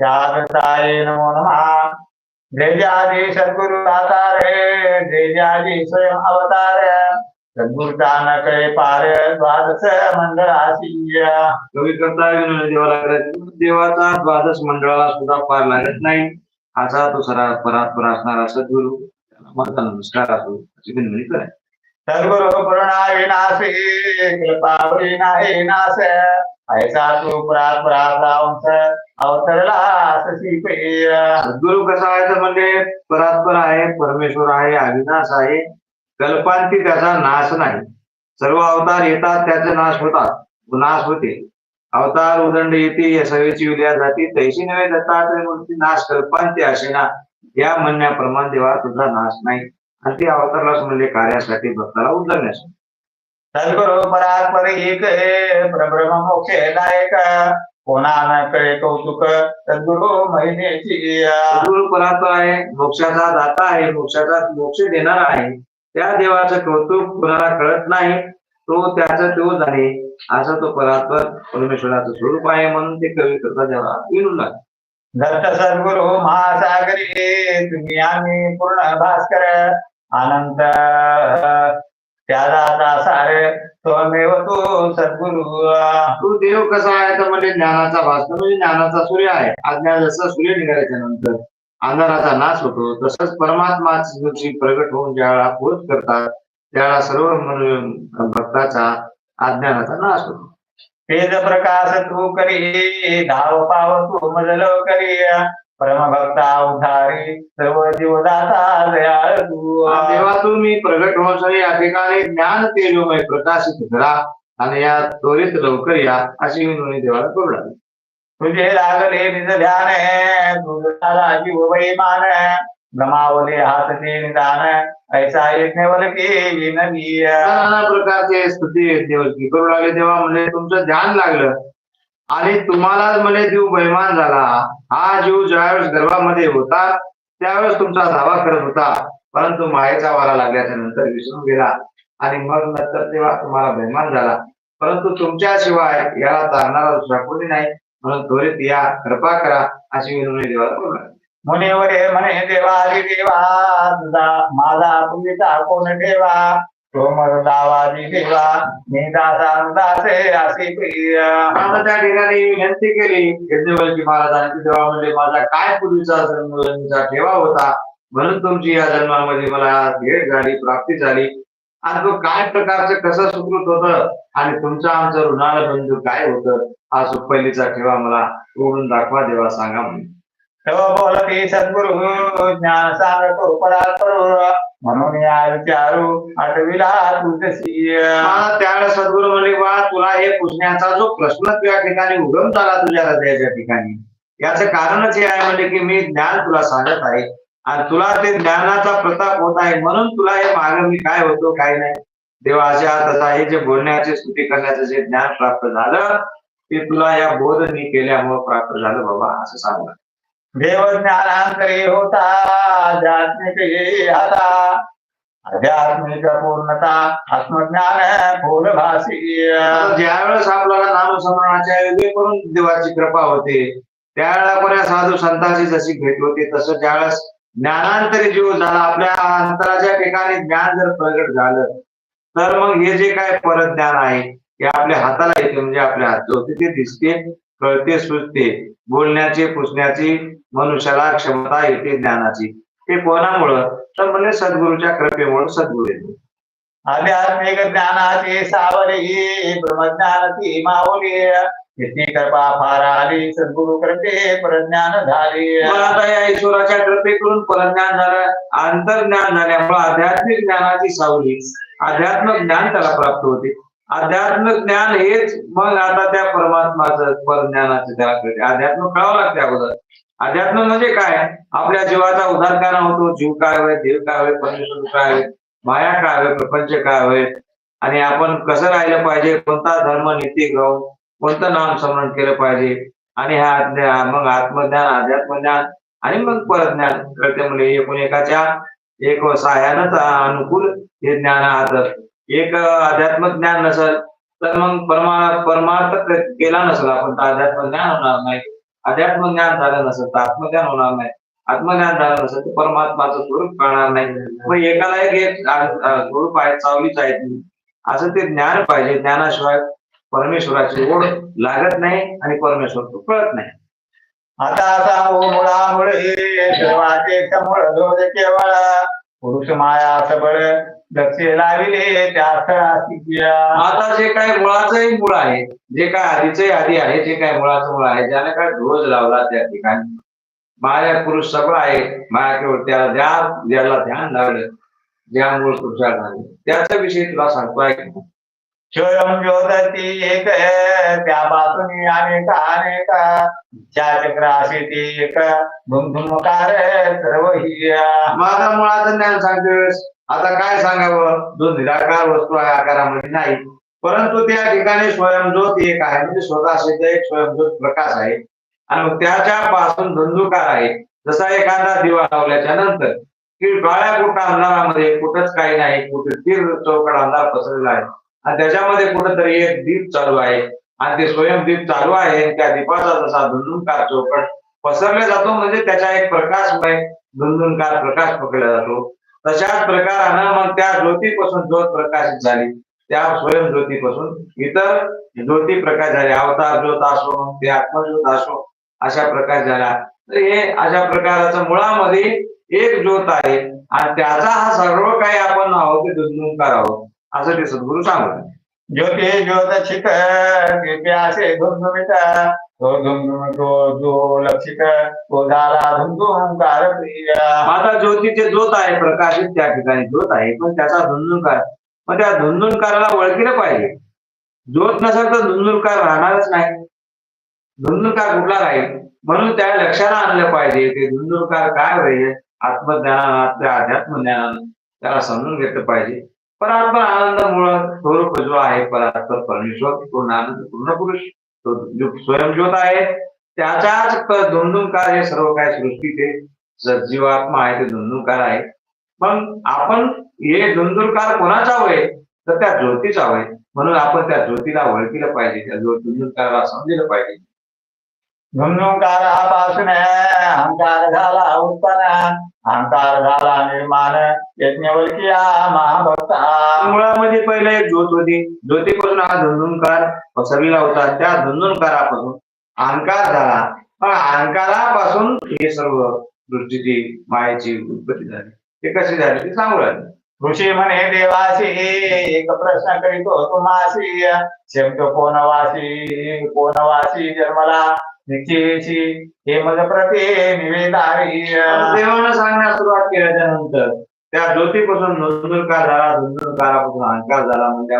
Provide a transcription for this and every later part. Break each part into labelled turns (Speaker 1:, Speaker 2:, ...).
Speaker 1: जागृताय नमो नमः. जय सद्गुरु दातारे जय स्वयं अवतार. सद्गुरु दान करे पार द्वादश मंडळाशी
Speaker 2: कवी करता देवाला देवाचा द्वादश मंडळाला सुद्धा पार लागत नाही. असा तो सरा परात्पर असणारा सद्गुरु माझा नमस्कार असो अशी विनंती करायची.
Speaker 1: सद्गुरु करुणा विनाशी कृपा नाश ऐसा तू परात परात अवतरला
Speaker 2: सद्गुरु कसा आहे तर म्हणजे परात्पर आहे परमेश्वर आहे अविनाश आहे कल्पांती त्याचा नाश नाही. सर्व अवतार येतात त्याचे नाश होतात नाश होते. अवतार उदंड येते या सवेची उद्या जाती तैशी नव्हे दत्तात्रय मूर्ती नाश कल्पांती असे ना. या म्हणण्याप्रमाणे देवा तुझा नाश नाही. आणि ते अवतारलाच म्हणजे कार्यासाठी भक्ताला उदरण्यासाठी
Speaker 1: सद्गुरु परात्पर एक प्रब्रह्म मोक्ष दायक कोणा न कळे कौतुक? सद्गुरु महिनेची
Speaker 2: सद्गुरु परात्पर आहे मोक्षाचा दाता आहे मोक्षाचा मोक्ष देणारा आहे. त्या देवाचं कौतुक कुणाला कळत नाही तो त्याचा तो जाणे असं तो परात्पर परमेश्वराचं स्वरूप आहे म्हणून ते कवी करता देवा विनून लागले.
Speaker 1: दत्त सद्गुरु महासागरी तुम्ही आम्ही पूर्ण भास्कर अनंत त्या दाता सार त्वमेव तू सद्गुरु
Speaker 2: तो देव कसा आहे? तर म्हणजे ज्ञानाचा भास्कर म्हणजे ज्ञानाचा सूर्य आहे. अज्ञान जसं सूर्य निघाल्याच्या नंतर अंधाराचा नाश होतो तसंच परमात्मा प्रगट होऊन ज्यावेळा पोच करतात त्यावेळा सर्व भक्ताचा अज्ञानाचा नाश होतो.
Speaker 1: तेज प्रकाश तू करी धाव पाव तू मजल करी परम भक्ता उधारी सर्व जीवदाता दयाळ.
Speaker 2: देवा तुम्ही प्रगट होण्यासाठी या ठिकाणी ज्ञान तेजोमय प्रकाशित करा आणि या त्वरित लवकर या अशी विनवणी देवाला करू लागली.
Speaker 1: तुझे लागले निज ध्यान तुझा जीव वैमान ब्रह्मावले हात ते निदान ऐसा यज्ञवल के विनवी
Speaker 2: नाना प्रकारचे स्तुती करू लागले तेव्हा म्हणजे तुमचं ध्यान लागलं. आणि तुम्हालाच म्हणजे जीव बैमान झाला. हा जीव ज्यावेळेस गर्भामध्ये होता त्यावेळेस तुमचा धावा करत होता. परंतु मायेचा वारा लागल्याच्या नंतर विसरून गेला. आणि मग नंतर तेव्हा तुम्हाला बैमान झाला. परंतु तुमच्याशिवाय याला तारणारा दुसरा कोणी नाही. म्हणून त्वरित या कृपा करा अशी विनवणी देवाला करू
Speaker 1: मुनिवरे म्हणे देवा देवा माझा तुम्ही कोण ठेवा? तो देवा असे प्रिय।
Speaker 2: आता त्या ठिकाणी विनंती केली यज्ञवल्की महाराजांची देवा म्हणजे माझा काय पूर्वीचा जन्मचा ठेवा होता म्हणून तुमची या जन्मामध्ये मला भेट झाली प्राप्ती झाली. आणि तो काय प्रकारचं कसं सुकृत होत आणि तुमचं आमचं ऋणाला बंधू काय होतं हा सुपैलीचा ठेवा मला उघडून दाखवा देवा सांगा म्हणून.
Speaker 1: तो बोलती सद्गुरु ज्ञान सांगतो परात्परो म्हणून या विचारू आठविला तुझशी
Speaker 2: त्यावेळेस सद्गुरू म्हणले बा तुला हे पुसण्याचा जो प्रश्न या ठिकाणी उगम झाला तुझ्या हृदयाच्या ठिकाणी. याचं कारणच हे आहे म्हणजे की मी ज्ञान तुला सांगत आहे आणि तुला ते ज्ञानाचा प्रताप होत आहे. म्हणून तुला हे मार्ग मी काय होतो काय नाही. देवा अशा तसा हे जे बोलण्याचे स्तुती करण्याचं जे ज्ञान प्राप्त झालं ते तुला या बोध मी केल्यामुळे प्राप्त झालं बाबा असं सांगलं
Speaker 1: देव ज्ञानांतरी होता आध्यात्मिक आता आध्यात्मिक पूर्णता आत्मज्ञान फूलभासी
Speaker 2: ज्या ज्यावेळेस आपल्याला नामस्मरणाच्या योग्य करून देवाची कृपा होते त्यावेळेला कोण्या साधू संतांची जशी भेट होते तसं ज्यावेळेस ज्ञानांतरी जीव झाला आपल्या अंतराच्या ठिकाणी ज्ञान जर प्रगट झालं तर मग हे जे काय परत ज्ञान आहे हे आपल्या हाताला येते म्हणजे आपल्या हात होते ते दिसते कळते सुचते बोलण्याची पुसण्याची मनुष्याला क्षमता येते ज्ञानाची. ते कोणामुळं? तर म्हणजे सद्गुरूच्या कृपेमुळे सद्गुरू येते.
Speaker 1: आध्यात्मिक ज्ञानाची सावली ब्रह्मज्ञान ती माऊली किती कृपा फार आली सद्गुरु करते प्रज्ञान झाली.
Speaker 2: आता या ईश्वराच्या कृपेकडून परज्ञान झालं. अंतर्ज्ञान झाल्यामुळे आध्यात्मिक ज्ञानाची सावली आध्यात्मिक ज्ञान त्याला प्राप्त होते. अध्यात्म ज्ञान हेच. मग आता त्या परमात्माचं परज्ञानाचं त्याला कळते. अध्यात्म कळावं लागते अगोदर. अध्यात्म म्हणजे काय? आपल्या जीवाचा उद्धार काय होतो. जीव काय होय? देव काय होय? परमेश्वर काय होय? माया काय होय? प्रपंच काय होय? आणि आपण कसं राहिलं पाहिजे? कोणता धर्म नीती गौ कोणतं नाम स्मरण केलं पाहिजे? आणि हा मग आत्मज्ञान अध्यात्मज्ञान आणि मग परज्ञान कळते. म्हणजे एकूण एकाच्या एक सहाय्यानंच अनुकूल हे ज्ञान आहात एक अध्यात्म ज्ञान नसेल तर मग परमा परमार्थ केला नसेल आपण तर अध्यात्म ज्ञान होणार नाही. अध्यात्म ज्ञान झालं नसेल तर आत्मज्ञान होणार नाही. आत्मज्ञान झालं नसेल तर परमात्माचं स्वरूप कळणार नाही. मग एकाला एक स्वरूप आहे चावलीच आहे ती. असं ते ज्ञान पाहिजे. ज्ञानाशिवाय परमेश्वराची ओढ लागत नाही आणि परमेश्वर तो कळत नाही.
Speaker 1: आता आता मुळामुळे केवळ पुरुष माया सबळ लाविले.
Speaker 2: आता जे काय मुळाचंही मूळ आहे जे काय आधीचंही आधी आहे जे काय मुळाचं मूळ आहे ज्याने काय ध्वज लावला त्या ठिकाणी. माया पुरुष सगळं आहे माया केवळ त्याला ज्या ज्याला ध्यान लागलं ज्या मूळ पुरुषाला लागलं त्याच्या विषयी तुला सांगतो ऐक
Speaker 1: स्वयं ज्योतती एक त्यापासून अनेक अनेक. चक्र असे ते एक धुमधुमकार सर्व ही
Speaker 2: माझा मुळाचं ज्ञान सांगतोस आता काय सांगावं? जो निराकार वस्तू आहे आकारामध्ये? नाही. परंतु त्या ठिकाणी स्वयंज्योत एक आहे. म्हणजे स्वतः सिद्ध एक स्वयंज्योत प्रकाश आहे. आणि त्याच्यापासून त्याच्या पासून धुंदुकार आहे. जसा एखादा दिवा लावल्याच्या नंतर की काळ्या कुठं अंधारामध्ये कुठंच काही नाही. कुठे तीर चौकड अंधार पसरलेला आहे. आणि त्याच्यामध्ये कुठंतरी एक दीप चालू आहे. आणि ते स्वयंदीप चालू आहे. त्या दीपाचा जसा धुंदुंकार चौकट पसरला जातो म्हणजे त्याचा एक प्रकाशमय धुंदुंकार प्रकाश पकडला जातो. तशाच प्रकारानं मग त्या ज्योतीपासून ज्योत प्रकाशित झाली. त्या स्वयंज्योतीपासून इतर ज्योती प्रकाश झाले. अवतार ज्योत असो ते आत्मज्योत असो अशा प्रकाश झाला. तर हे अशा प्रकाराचं मुळामध्ये एक ज्योत आहे आणि त्याचा हा सर्व काही आपण आहोत ते धुंदुनकार आहोत असं ते सद्गुरू सांगतात.
Speaker 1: ज्योती ज्योत छिक असे तो जो लक्षित तो झाला धुमधुमकार
Speaker 2: ज्योतीचे ज्योत आहे प्रकाशित त्या ठिकाणी ज्योत आहे पण त्याचा धुंदुकार मग त्या धुंदुनकाराला ओळखीलं पाहिजे. ज्योत नसेल तर धुंदुनकार राहणारच नाही. धुंदुकार कुठला राहील? म्हणून त्या लक्षाला आणलं पाहिजे ते धुंदुनकार काय होईल? आत्मज्ञानानं आपल्या अध्यात्मज्ञानानं त्याला समजून घेतलं पाहिजे. परात्मा आनंद मुळ स्वरूप जो आहे परात्पर परमेश्वर पूर्ण आनंद पूर्ण पुरुष. तो जो स्वयंज्योत आहे त्याचाच प- हे सर्व काय सृष्टीचे सजीवात्मा आहे ते धुंदुनकार आहे. पण आपण हे धुंदुनकार कोणाचा होय? तर त्या ज्योतीचा होय. म्हणून आपण त्या ज्योतीला ओळखीलं पाहिजे त्या ज्योत समजलं पाहिजे.
Speaker 1: धुमधुमकारापासून अहंकार झाला उत्पन्न. अहंकार झाला निर्माण यज्ञवल्किया महाभक्ता.
Speaker 2: मुळामध्ये पहिले एक ज्योत होती. ज्योतीपासून हा धुंदुनकार पसरलेला होता. त्या धुंदुनकारापासून अहंकार झाला. पण अहंकारापासून हे सर्व सृष्टीची मायेची उत्पत्ती झाली. ते कशी झाली? ते सांगू लागले
Speaker 1: ऋषी म्हणे देवासी एक प्रश्न करीतो तुम्हासी. शब्द कोणवासी कोणवासी जन्मला निश्चयशी हे मज प्रति निवेदारी
Speaker 2: देवानं सांगण्यास सुरुवात केल्याच्यानंतर त्या ज्योतीपासून धुंदुरकार झाला धुंदुरकारापासून अहंकार झाला. म्हणजे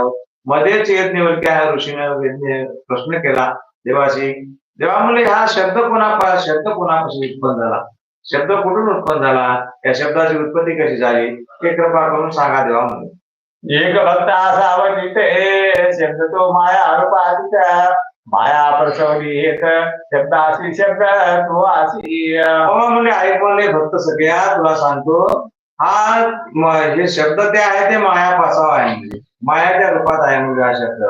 Speaker 2: मध्येच येत निवड ह्या ऋषीने प्रश्न केला देवाशी देवा म्हणले हा शब्द कोणा शब्द कोणापासून उत्पन्न झाला? शब्द कुठून उत्पन्न झाला? या शब्दाची उत्पत्ती कशी झाली? हे कृपा करून सांगा देवा म्हणले
Speaker 1: एक भक्त असावं तिथे शब्द तो माया रूपातीत माया प्रसवली एक शब्द असी शब्द तो असी
Speaker 2: म्हणजे म्हणले नाही म्हणले भक्त सगळ्या तुला सांगतो हा जे शब्द ते आहे ते माया पासावा आहे म्हणजे मायाच्या रूपात आहे म्हणजे हा शब्द.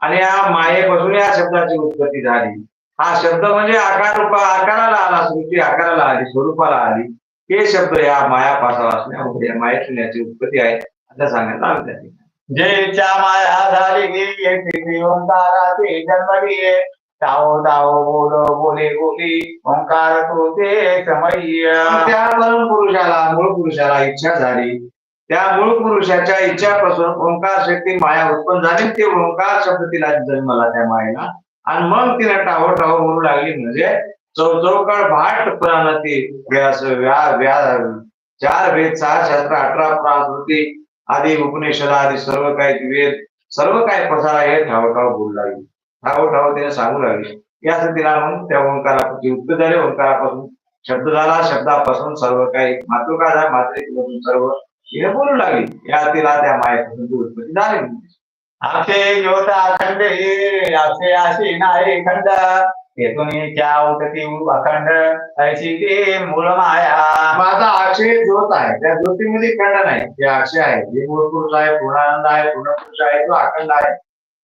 Speaker 2: आणि या मायेपासून या शब्दाची उत्पत्ती झाली. हा शब्द म्हणजे आकार रूपा आकाराला आला सृष्टी आकाराला आली स्वरूपाला आली. हे शब्द या माया पासावा असल्यामुळे माया शून्याची उत्पत्ती आहे असं सांगायला आलं त्या ठिकाणी.
Speaker 1: जयच्या माया झाली ओंकाराचे जन्मली ताओ ताओ बोल बोले बोली ओंकार तो ते समय्य
Speaker 2: त्या परम पुरुषाला मूळ पुरुषाला इच्छा झाली. त्या मूळ पुरुषाच्या इच्छापासून ओंकार शक्ती माया उत्पन्न झाली. ते ओंकार शब्द तिला जन्मला त्या मायेला. आणि मग तिला टाव टाव बोलू लागली म्हणजे चौचौकड भाट प्राण ती व्यास व्या व्या चार वेद सहा शास्त्र अठरा पुराण होती आधी उपनिषदा आधी सर्व काही वेद सर्व काय पसारा हे ठावठाव बोलू लागली. ठावठाव तिने सांगू लागली. यासाठी तिला म्हणून त्या ओंकाराची उत्पत्ती झाले. ओंकारापासून शब्द झाला. शब्दापासून सर्व काही मातृका झाला मातृकेपासून सर्व तिने बोलू लागली. या तिला त्या मायेपासून उत्पत्ती झाली.
Speaker 1: अक्षय योता खंड हे असे नाही खंड. तेथून त्या उठती अखंड अशी ते मूळ माया
Speaker 2: माझा अक्षय ज्योत आहे. त्या ज्योतीमध्ये खंड नाही. ते अक्षय आहे जे मूळ पुरुष आहे पूर्णानंद आहे पूर्णपुरुष आहे तो अखंड आहे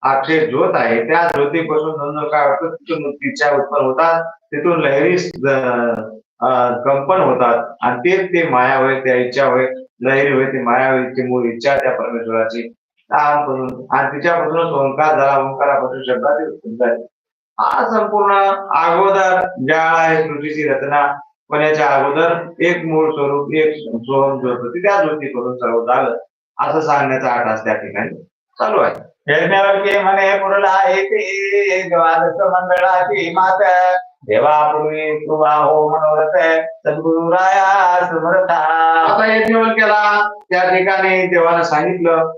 Speaker 2: अक्षय ज्योत आहे त्या ज्योतीपासून काय होतं तिथून तिच्या उत्पन्न होतात तिथून लहरी कंपन होतात. आणि तेच ते माया होय त्या इच्छा होय लहरी होय ती माया होय ती मूळ इच्छा त्या परमेश्वराची. आणि तिच्यापासूनच ओंकार झाला ओंकारापासून शब्दाची उत्पत्ती झाली हा संपूर्ण अगोदर ज्या आहे सृष्टीची रचना. याच्या अगोदर एक मूळ स्वरूप एक सोहम होती. त्या ज्योतीकडून सर्व झालं. असं सांगण्याचा आठास त्या ठिकाणी चालू आहे.
Speaker 1: यज्ञवल्के म्हणे पुरला येते द्वादश मंडळाची मात. देवापूर्वी तुवा हो मनोरथ. सद्गुरुराया सुमरथा.
Speaker 2: आता यज्ञवल केला. त्या ठिकाणी देवानं सांगितलं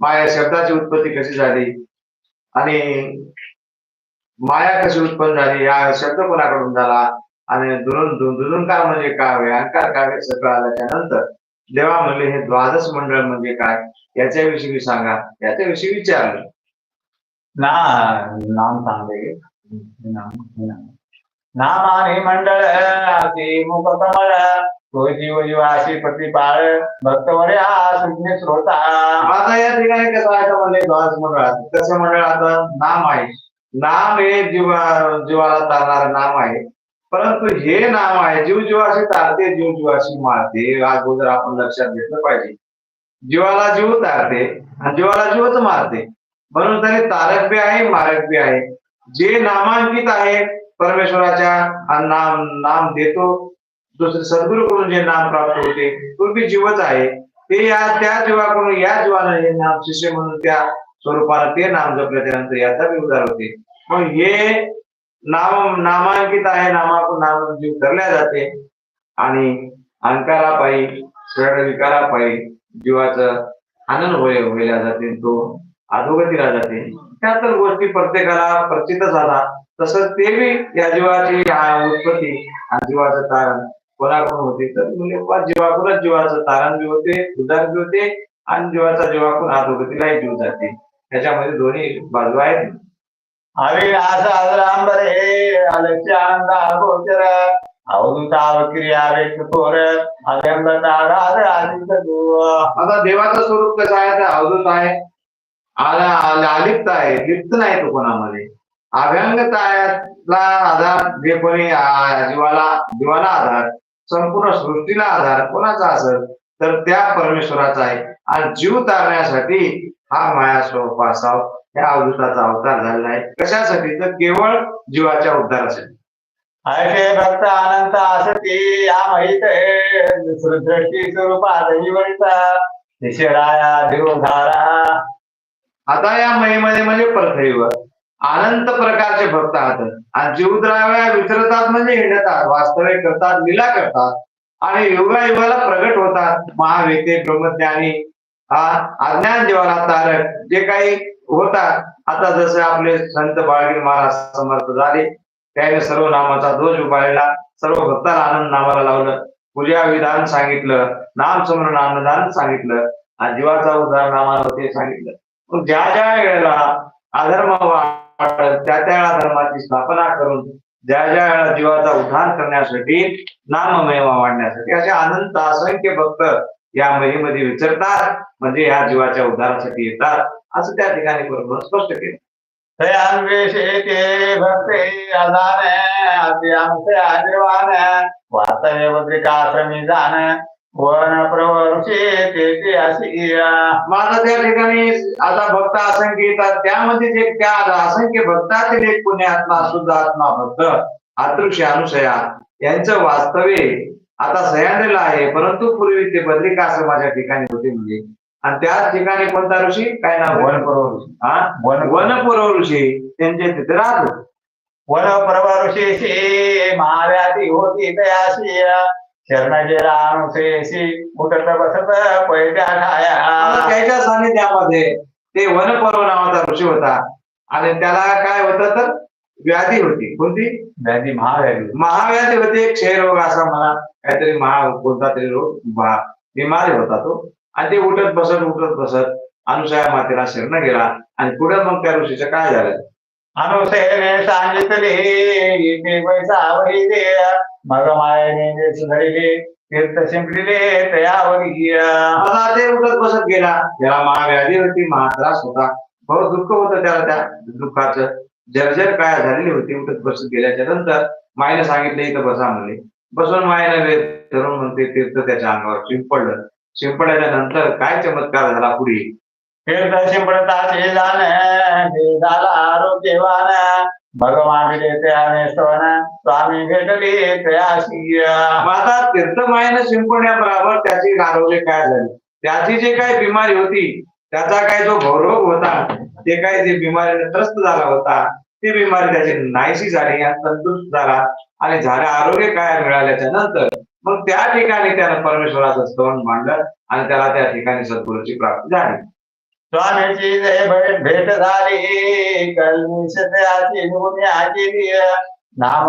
Speaker 2: माझ्या शब्दाची उत्पत्ती कशी झाली? आणि माया कशी उत्पन्न झाली? या शब्द कोणाकडून झाला? आणि दुरून दुरुंकार म्हणजे काय अंकार काय सगळं आल्याच्यानंतर देवा म्हणले हे द्वादश मंडळ म्हणजे काय? याच्याविषयी सांगा. याच्याविषयी विचारलं.
Speaker 1: ना नाम सांगते. नाम नाम. नामाने मंडळ असे मुख कमळ तो जीव जीवाशी प्रतिपाळ भक्तवरे सुज्ञ श्रोता.
Speaker 2: आता या ठिकाणी कसं आहे? तर म्हणले द्वादश मंडळात कसं मंडळाचं नाम आहे. नाम हे जीवा जीवाला चालणारं नाम आहे. परंतु हे नाम आहे जीव जीवाशी तारते जीव जीवाशी मारते अगोदर आपण लक्षात घेतलं पाहिजे. जीवाला जीव तारते आणि जीवाला जीवच मारते. म्हणून तरी तारक बी आहे मारक बी आहे. जे नामांकित आहे परमेश्वराच्या नाम नाम देतो. दुसरे सद्गुरूकडून जे नाम प्राप्त होते तो जीवच आहे. ते या त्या जीवाकडून या जीवाने हे नाम शिष्य म्हणून त्या स्वरूपानं ते नाम जपल्याच्यानंतर याचा बी उद्धार होते. मग हे नाम नामांकित आहे नामाकडून नाम जीव धरल्या जाते. आणि अंकारापायी विकारा विकारापायी जीवाचं आनंद होय व्हायला जाते तो अधोगतीला जाते. त्या तर गोष्टी प्रत्येकाला प्रचितच झाला. तसंच ते बी या जीवाची उत्पत्ती आणि जीवाचं तारण कोणाकडून होते? तर जीवाकडूनच जीवाचं तारण बी होते उदार बी होते आणि जीवाचा जीवाकडून अधोगतीलाही जीव जाते. त्याच्यामध्ये दोन्ही बाजू आहेत.
Speaker 1: हवे आसा रांबरे अलक्ष्य आनंद गोचर अवधूता क्रिया व्यक्त थोर अगंबता राध आदित्य तू
Speaker 2: आता देवाचं स्वरूप कसं आहे? तर अवधूत आहे. अलिप्त आहे. लिप्त नाही तो कोणामध्ये. अभ्यंगताला आधार जे कोणी जीवाला जीवाला आधार संपूर्ण सृष्टीला आधार कोणाचा असेल तर त्या परमेश्वराचा आहे. आणि जीव तारण्यासाठी हा माया स्वरूप असाव. या अवधूताचा अवतार झालेला आहे कशासाठी? तर केवळ जीवाच्या उद्धारासाठी.
Speaker 1: ऐके भक्त अनंत असती या माहीत वळता शिशराया देवधारा.
Speaker 2: आता या महिमध्ये म्हणजे परखरीवर अनंत प्रकारचे भक्त आहात. आणि जीवद्राव्या विसरतात म्हणजे हिंडतात. वास्तविक करतात लीला करतात. आणि युगा युगाला प्रगट होतात. महावेते ब्रह्मज्ञानी हा अज्ञान देवाला तारक जे काही होतात आता जसे आपले संत बाळगीर महाराज समर्थ झाले त्याने सर्व नामाचा ध्वज उभारला सर्व भक्ताला आनंद नामाला लावलं पूजा विधान सांगितलं नाम स्मरण अन्नदान सांगितलं आणि जीवाचा उद्धार नामाला ते सांगितलं. मग ज्या ज्या वेळेला अधर्म वाटल त्या त्या धर्माची स्थापना करून ज्या ज्या वेळेला जीवाचा उद्धार करण्यासाठी नाममेवा वाढण्यासाठी असे अनंत असंख्य भक्त या महिमेमध्ये विचरतात म्हणजे या जीवाच्या उद्धारासाठी येतात. असं त्या ठिकाणी बरोबर स्पष्ट केलं.
Speaker 1: भक्ते अदान आदिवान वास्तव्य जाण वन अशी
Speaker 2: माझा त्या ठिकाणी आता भक्त असंख्य येतात. त्यामध्ये जे त्या असंख्य भक्तातील एक पुण्यात्मा शुद्ध आत्मा भक्त अतृष्य अनुसया यांचं वास्तव्य आता सह्याद्रीला आहे परंतु पूर्वी ते बद्रिकाश्रमाच्या ठिकाणी होते म्हणजे. आणि त्याच ठिकाणी कोणता ऋषी? काय नाव?
Speaker 1: वन प्रवृषी
Speaker 2: हा?
Speaker 1: वन
Speaker 2: वनपूर्व ऋषी. त्यांचे तिथे राहत. होते.
Speaker 1: वन प्रवृषेशी महाव्याती होती तयाशी. शरणगेला अनुशेशी उठत बसत ठाया
Speaker 2: त्याच्या सानिध्यामध्ये ते वनपर्व नावाचा ऋषी होता. आणि त्याला काय होतं तर व्याधी होती. कोणती?
Speaker 1: व्याधी महाव्याधी
Speaker 2: महाव्याधी होती. एक क्षयरोग असा मला काहीतरी महा कोणता तरी रोग बिमारी होता तो. आणि ते उठत बसत उठत बसत अनुसया मातेला शरण गेला. आणि पुढे मग त्या ऋषीचं काय झालं?
Speaker 1: अनुसेने सांगितले मग मायने सुधरिले. तीर्थ तयावरी
Speaker 2: आता ते उठत बसत गेला. त्याला महाव्याधी होती. महात्रास होता. बहुत दुःख होतं त्याला त्या दुःखाचं. जर्जर काय झालेली होती उठत बसत गेल्याच्यानंतर मायने सांगितलं इथं बसा म्हणले. बसून मायने वेळ धरून म्हणते तीर्थ त्याच्या अंगावर शिंपडलं. शिंपडल्याच्या नंतर काय चमत्कार झाला पुढे?
Speaker 1: तीर्थ शिंपडताचे जाण ते झाला आरोग्यवान भगवान त्याने स्तवन स्वामी भेटले तयाशी
Speaker 2: आता तीर्थमायेनं शिंपण्याबरोबर त्याची आरोग्य काय झाली? त्याची जे काही बिमारी होती त्याचा काय जो भवरोग होता. ते काय जे बिमारीने त्रस्त झाला होता. ती बिमारी त्याची नाहीशी झाली आणि तंदुरुस्त झाला. आणि झाले आरोग्य काय मिळाल्याच्या नंतर मग त्या ठिकाणी त्यानं परमेश्वराचं स्तवन मांडलं आणि त्याला त्या ठिकाणी सद्गुरूची प्राप्ती झाली.
Speaker 1: स्वामीची भेट भेट झाली. कलमी नाम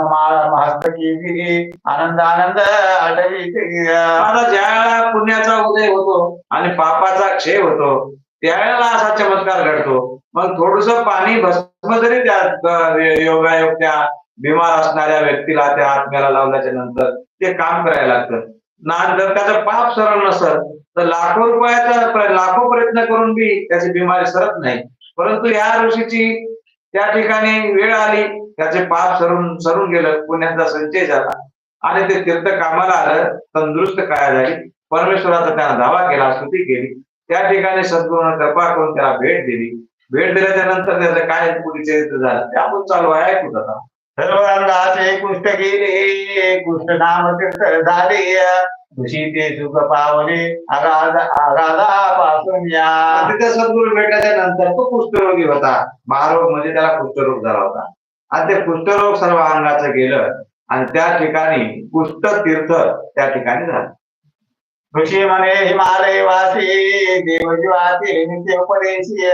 Speaker 1: आनंद आनंद
Speaker 2: आता ज्या पुण्याचा उदय होतो आणि पापाचा क्षय होतो त्यावेळेला असा चमत्कार घडतो. मग थोडस पाणी भस्म जरी त्या योगायोग त्या बिमार असणाऱ्या व्यक्तीला त्या आत्म्याला लावल्याच्या नंतर ते काम करायला लागतं. ना जर त्याचं पाप सरळ नसल तर लाखो रुपयाचा लाखो प्रयत्न करून बी त्याची बिमारी सरत नाही. परंतु या ऋषीची त्या ठिकाणी वेळ आली त्याचे पाप सरून सरून गेलं पुण्याचा संचय झाला. आणि ते तीर्थ कामाला आलं तंदुरुस्त काय झाली परमेश्वराचा त्यानं दावा केला स्तुती केली. त्या ठिकाणी सद्गुरूनं कृपा करून त्याला भेट दिली. भेट दिल्याच्या नंतर त्याचं काय पुढे चरित्र झालं ते आपण चालू आहे ऐकू आता.
Speaker 1: सर्व अंगाचे कुष्ठ गेले कुष्ठ नाम तीर्थ झाले. खुशी ते सुख पावले आगाध आगाधापासून या.
Speaker 2: तिथे सद्गुरू भेटल्याच्या नंतर तो कुष्ठरोगी होता. महारोग म्हणजे त्याला कुष्ठरोग झाला होता. आणि ते कुष्ठरोग सर्व अंगाचं गेलं आणि त्या ठिकाणी कुष्ठ तीर्थ त्या ठिकाणी झालं.
Speaker 1: ऋषी म्हणे हिमालय वासी देवजीवासी नित्य उपदेशी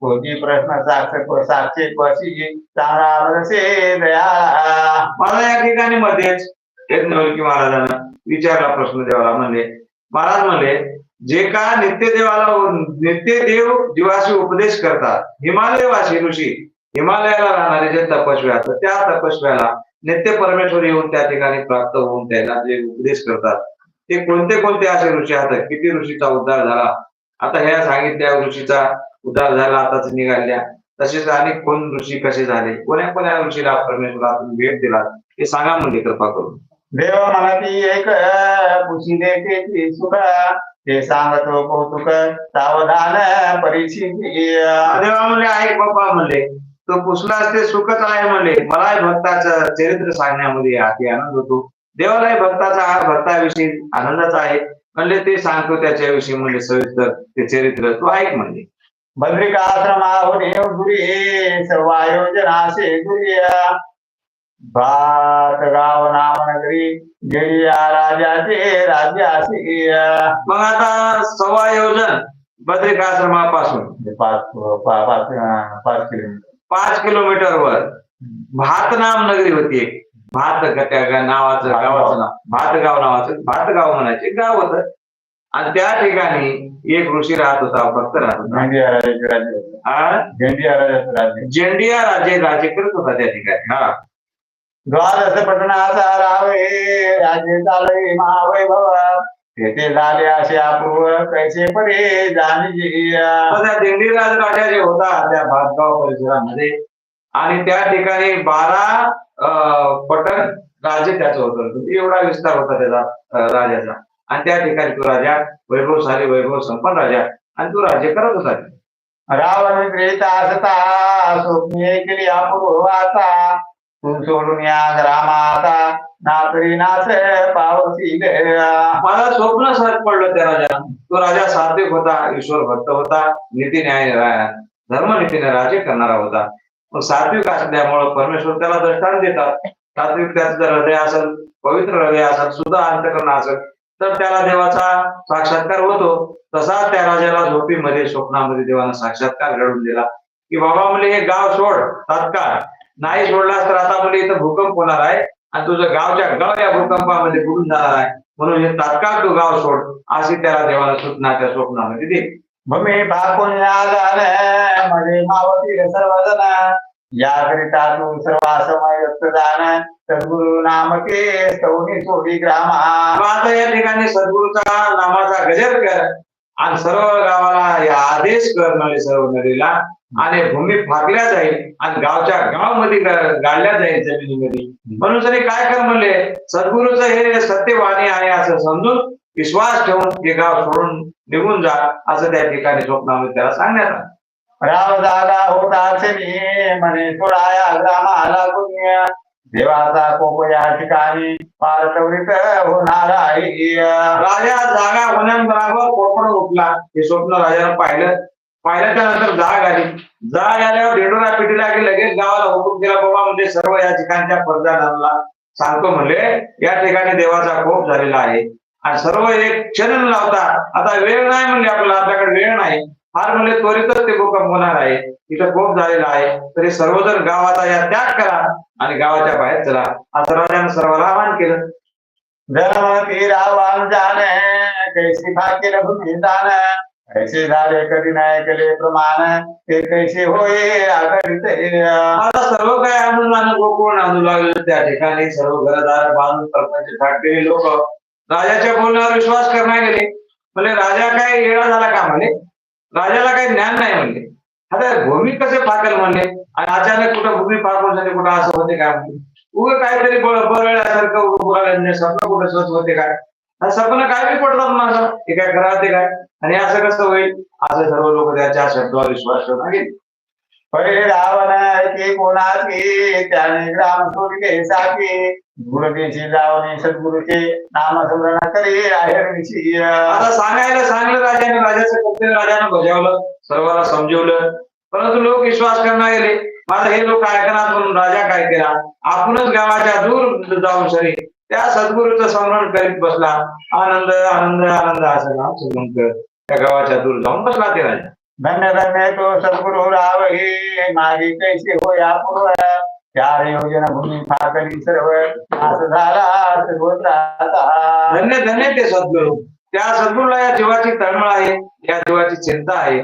Speaker 1: कोणती प्रश्न साक्षक साक्षी पशी चांगला दया
Speaker 2: मला या ठिकाणी मध्येच एक नवलकी महाराजांना विचारला प्रश्न देवाला म्हणले महाराज म्हणले जे का नित्यदेवाला नित्यदेव जीवाशी उपदेश करतात हिमालयवासी ऋषी हिमालयाला राहणारे जे तपस्वी असतात त्या तपस्व्याला नित्य परमेश्वर येऊन त्या ठिकाणी प्राप्त होऊन त्याला जे उपदेश करतात ते कोणते कोणते असे ऋषी आहेत? किती ऋषीचा उद्धार झाला? आता ह्या सांगितल्या ऋषीचा उद्धार झाला आताच निघाल्या. तसेच अनेक कोण ऋषी कसे झाले? कोण्या कोण्या ऋषीला परमेश्वरातून भेट दिला ते सांगा म्हणजे कृपा करून.
Speaker 1: देव म्हणती एक पुशी देते सुख. ते सांगतो कौतुक सावधान परिस्थिती.
Speaker 2: देवा म्हणले आहे बाप्पा म्हणले तो पुसलाच ते सुखच आहे म्हणले. मलाही भक्ताचं चरित्र सांगण्यामध्ये अति आनंद होतो. देवालाही भक्ताचा हा भक्ताविषयी आनंदाचा आहे. म्हणले ते सांगतो त्याच्याविषयी म्हणले सविस्तर ते चरित्र. तो ऐक म्हणले.
Speaker 1: बद्रिकाश्रमाहून गुरी सर्व आयोजनासे गुरी भात गाव नामनगरी गेली राजाचे राज्याशी
Speaker 2: मग आता सव्वा योजन बद्रिकाश्रमापासून
Speaker 1: पाच पाच पाच किलोमीटर.
Speaker 2: पाच किलोमीटर वर भातनाम नगरी होती एक. भात त्या नावाचं. गावाचं नाव. भातगाव नावाचं. भातगाव म्हणायचे गाव होतं. आणि त्या ठिकाणी एक ऋषी राहत होता भक्त राहत होता.
Speaker 1: राज्य
Speaker 2: जेंडिया राजे राजे. करत होता त्या ठिकाणी. हा.
Speaker 1: द्वादश पटनाचा रावे राज्य चालवे महावैभव. तेथे झाले असे अपूर्व कैसे पडे जाणी
Speaker 2: दिंडीराज राजा जे होता त्या भातगाव परिसरामध्ये. आणि त्या ठिकाणी बारा पटण राजे त्याचं होतं एवढा विस्तार होता त्याचा राजाचा. आणि त्या ठिकाणी तो राजा वैभवशाली वैभव संपन्न राजा आणि तो राज्य करत होता
Speaker 1: रावण प्रेता असता स्वप्ने केली अपूर्व आता. तू सोडून या रामाता नातरी नाच पावसी
Speaker 2: मला स्वप्न सहज पडलं त्या राजा. तो राजा सात्विक होता ईश्वर भक्त होता नीती न्याय धर्मनीतीने राज्य करणारा होता. सात्विक असल्यामुळं परमेश्वर त्याला दृष्टांत देतात. सात्विक त्याचं जर हृदय असेल पवित्र हृदय असेल सुद्धा अंतकरण असेल तर त्याला देवाचा साक्षात्कार होतो. तसा त्या राजाला झोपीमध्ये स्वप्नामध्ये देवानं साक्षात्कार घडवून दिला. की बाबा म्हणजे हे गाव सोड तात्काळ. नाही सोडलास तर आता म्हणजे इथं भूकंप होणार आहे आणि तुझं गावच्या गाव या भूकंपामध्ये बुडून जाणार आहे. म्हणून हे तात्काळ तू गाव सोड अशी त्याला देवाला सूचना त्या स्वप्नामध्ये दिली.
Speaker 1: भूमी भाकून सर्वजना याकरिता तू सर्वासमय दान सद्गुरु नामके सौनी सोडी ग्रामा.
Speaker 2: आता या ठिकाणी सद्गुरूचा नामाचा गजर कर आणि सर्व गावाला या आदेश कर नळी सर्व नदीला. आणि भूमी फाकल्या जाईल आणि गावच्या गावामध्ये गाडल्या जाईल जमिनीमध्ये. म्हणून तरी काय कर म्हणले? सद्गुरूचं हे सत्यवाणी आहे असं समजून विश्वास ठेवून हे गाव सोडून निघून जा असं त्या ठिकाणी स्वप्नामध्ये त्याला सांगण्यात आलं.
Speaker 1: राम जागा होता मी म्हणे सोडाया ग्रामाला पुण्य देवाचा कोप या ठिकाणी फार होणार आहे
Speaker 2: राजा जागा होण्याबरोबर कोपड उठला. हे स्वप्न राजाला पाहिलं. पाहिल्याच्या नंतर जाग आली. जाग आल्यावर ढेंडोरा पिटीला की लगेच गावाला हुकूम केला बाबा म्हणजे सर्व या ठिकाणच्या प्रजाजनाला सांगतो म्हणले या ठिकाणी देवाचा कोप झालेला आहे. आणि सर्व एक क्षण लावता. आता वेळ नाही म्हणले आपल्याला आपल्याकडे वेळ नाही. फार म्हणले त्वरितच ते भूकंप होणार आहे. तिथं कोप झालेला आहे. तरी सर्वजण गावाचा या त्याग करा आणि गावाच्या बाहेर चला. असं राजानं सर्वांना आवाहन केलं.
Speaker 1: जन्मती रावण जाणे कैसी भाग्य भूमी दान कैसे झाले कधी नाही केले प्रमाण ते कैसे होय
Speaker 2: आता सर्व काय अनुदान गोकुळ आणू लागले त्या ठिकाणी सर्व घरदार बांधून सरपंच फाटलेले लोक. राजाच्या बोलण्यावर विश्वास करण्यात गेले म्हणजे राजा काय येडा झाला का? म्हणे. राजाला काही ज्ञान नाही म्हणले. आता भूमी कसे फाकल म्हणले? आणि अचानक कुठं भूमी फाकून झाली कुठं असं होते काय म्हणले उगं काहीतरी बरळल्यासारखं उभं स्वप्न कुठं स्वच्छ होते काय? स्वप्न काय बी पडतात माझं? हे काय करा ते काय? आणि असं कसं होईल? असं सर्व लोक त्याच्या शब्दावर विश्वास ठेवून गेले
Speaker 1: पै रावण की कोणाचे? त्याने ग्राम सोडले साकी. गुरुदेशी जावणे सद्गुरुचे नाम स्मरण करी आहेरविषयी
Speaker 2: आता सांगायला सांगलं राजाने राजाचं कर्तव्य राजानं बजावलं सर्वांना समजवलं. परंतु लोक विश्वास करणार गेले माझा हे लोक ऐकणार म्हणून राजा काय केला आपणच गावाच्या दूर जाऊन सरी. त्या सद्गुरूचं स्मरण करीत बसला. आनंद आनंद आनंद असं नाव स्मरण करत त्या गावाच्या दूर जाऊन बसला ते राजा.
Speaker 1: धन्य धन्य तो सद्गुरु राव हे मागे कैसे होया पूर्व चार योजना भूमी फाकली सर्व
Speaker 2: धन्य धन्य ते सद्गुरू. त्या सद्गुरूला या जीवाची तळमळ आहे या जीवाची चिंता आहे.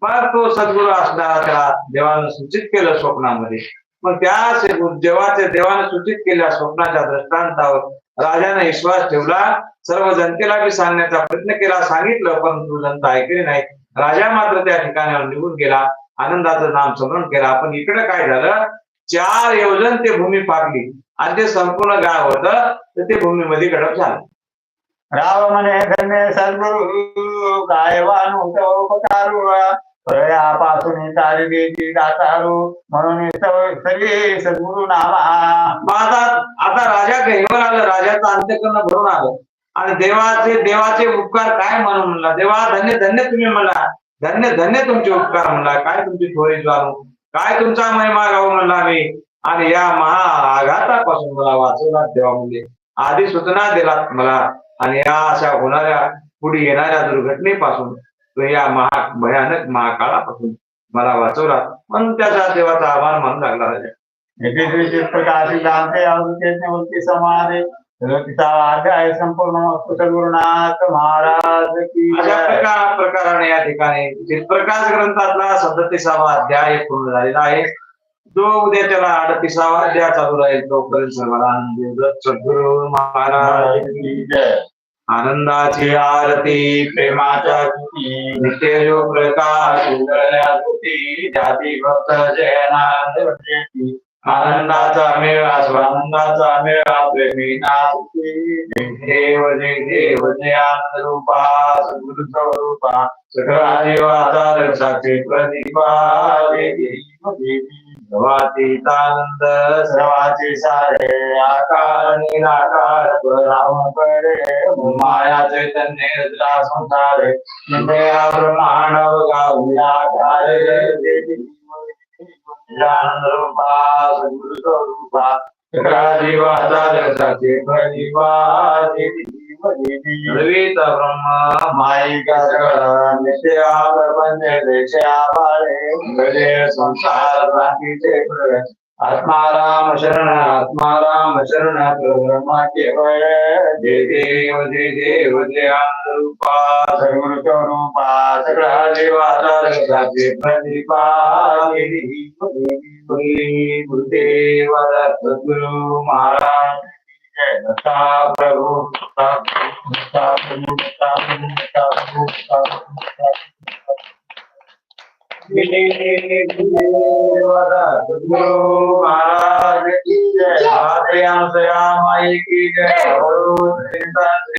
Speaker 2: मग तो सद्गुरू असणारा त्याला देवानं सूचित केलं स्वप्नामध्ये. मग त्या से- जेव्हा देवानं सूचित केल्या स्वप्नाच्या दृष्टांतावर राजाने विश्वास ठेवला. सर्व जनतेला बी सांगण्याचा प्रयत्न केला सांगितलं परंतु जनता ऐकली नाही. राजा मात्र त्या ठिकाणावर निघून गेला. आनंदाचं नाम स्मरण केला. पण इकडे काय झालं? चार योजन ते भूमी फाकली आणि ते संपूर्ण गाव होतं तर ते भूमीमध्ये गडप झालं.
Speaker 1: राव म्हणे धन्य सद्गुरु काय वानू तो उपकारू प्रयापासून तारगेची दातारू म्हणून सगळे सद्गुरु नामा
Speaker 2: आता आता राजा घेऊन आलं राजाचं अंत्यकरण भरून आलं. आणि देवाचे देवाचे उपकार काय म्हणून म्हणला? देवा धन्य धन्य तुम्ही म्हणला. धन्य धन्य तुमचे उपकार म्हणला. काय तुमची थोडी जाणू काय तुमचा महिमा गाऊ म्हणला आम्ही आणि या महा आघातापासून मला वाचवला देवा म्हणजे आधी सूचना दिलात मला. आणि या अशा होणाऱ्या पुढे येणाऱ्या दुर्घटनेपासून या महा भयानक महाकाळापासून मला वाचवला. म्हणून त्याचा देवाचा आभार मानू लागला. राजा
Speaker 1: एकत्रित अध्याय संपूर्ण सद्गुरुनाथ महाराज की
Speaker 2: अशा. प्रकार प्रकाराने या ठिकाणी प्रकाश ग्रंथातला सदतीसावा अध्याय पूर्ण झालेला आहे जो उद्या त्याला अडतीसावा अध्याय चालू राहील तोपर्यंत सर्वांना आनंद. सद्गुरु महाराज. आनंदाची आरती प्रेमाच्या नित्य जो प्रकाश जाती भक्त जयनाथ. आनंदाचा मेळा स्वानंदाचा मेळा प्रेमी देव जय देव रूपा सद्गुरु स्वरूपा सकळा देवाचा रक्षाचे प्रदीपा जय देव सर्वाचे सारे आकार निराकार राम परे माया चैतन्य रचना संसार ब्रह्मांड गाऊया कार्य देवी सर्वेत ब्रह्म सगळा नित्या प्रपंच देशा बाळे गजे संसार प्रगत आत्माराम शरण आत्माराम शरण ब्रह्मा केवळ जय देव जय देव जय रूपा सर्व रूपा सगळा देवाचा रथाचे प्रदीपा गुरुदेव सद्गुरु महाराज प्रभू प्रभू प्रभू प्रभू प्रभू दत्ता दत्ता प्रभु, दत्ता प्रभु. सद्गुरु महाराज की जय माते आमच्या माई की जय